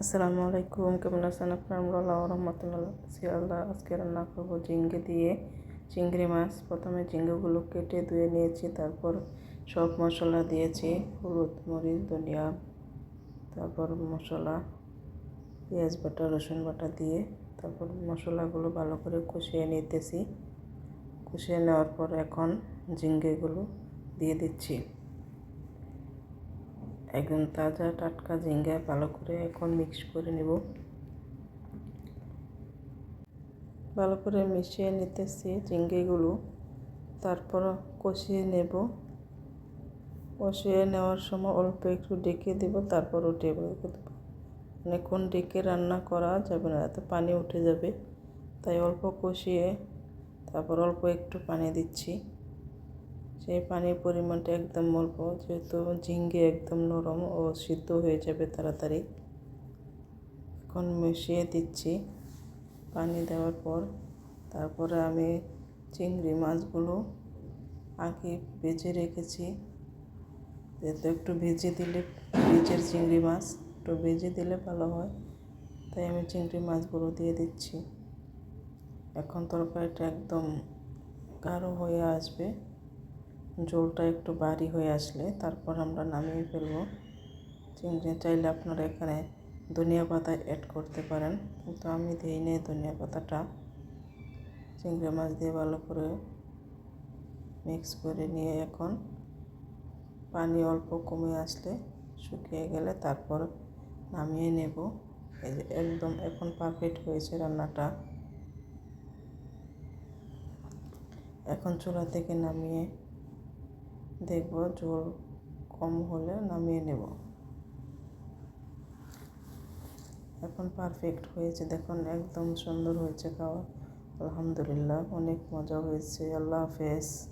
আসসালামু আলাইকুম, কেমন আছেন আপনার? আমরা আল্লাহ রহমতুল্লাহ আল্লাহ আজকে রান্না করব ঝিঙ্গে দিয়ে। চিংড়ি মাছ, প্রথমে ঝিঙ্গেগুলো কেটে ধুয়ে নিয়েছি, তারপর সব মশলা দিয়েছি, হলুদ, মরিচ, ধনিয়া, তারপর মশলা, পেঁয়াজ বাটা, রসুন বাটা দিয়ে, তারপর মশলাগুলো ভালো করে কষিয়ে নিতেছি। কষিয়ে নেওয়ার পর এখন ঝিঙ্গেগুলো দিয়ে দিচ্ছি। একদম তাজা টাটকা ঝিঙ্গা ভালো করে এখন মিক্স করে নেব। ভালো করে মিশিয়ে নিতেছি ঝিঙ্গেগুলো, তারপর কষিয়ে নেব। কষিয়ে নেওয়ার সময় অল্প একটু ডেকে দেব তারপর উঠে দেবো। অনেকক্ষণ ডেকে রান্না করা যাবে না, এত পানি উঠে যাবে। তাই অল্প কষিয়ে তারপর অল্প একটু পানি দিচ্ছি। সেই পানির পরিমাণটা একদম অল্প, যেহেতু ঝিঙ্গে একদম নরম ও সিদ্ধ হয়ে যাবে তাড়াতাড়ি। এখন মিশিয়ে দিচ্ছি পানি দেওয়ার পর। তারপরে আমি চিংড়ি মাছগুলো আগে ভেজে রেখেছি। যেহেতু একটু ভেজে দিলে, ভেজের চিংড়ি মাছ, একটু ভেজে দিলে ভালো হয়। তাই আমি চিংড়ি মাছগুলো দিয়ে দিচ্ছি। এখন তরকারিটা একদম গাঢ় হয়ে আসবে। ঝোলটা একটু ভারী হয়ে আসলে তারপর আমরা নামিয়ে ফেলব। চিংড়ি চাইলে আপনারা এখানে ধনিয়া পাতা অ্যাড করতে পারেন, কিন্তু আমি দিই নেই ধনিয়া পাতাটা। চিংড়ি মাছ দিয়ে ভালো করে মিক্স করে নিয়ে এখন পানি অল্প কমে আসলে শুকিয়ে গেলে তারপর নামিয়ে নেব। এই যে একদম এখন পারফেক্ট হয়েছে রান্নাটা। এখন চুলা থেকে নামিয়ে দেখব ঝোল কম হলে নামিয়ে নেব। এখন পারফেক্ট হয়েছে। দেখুন, একদম সুন্দর হয়েছে খাওয়া। আলহামদুলিল্লাহ, অনেক মজা হয়েছে। আল্লাহ হাফেজ।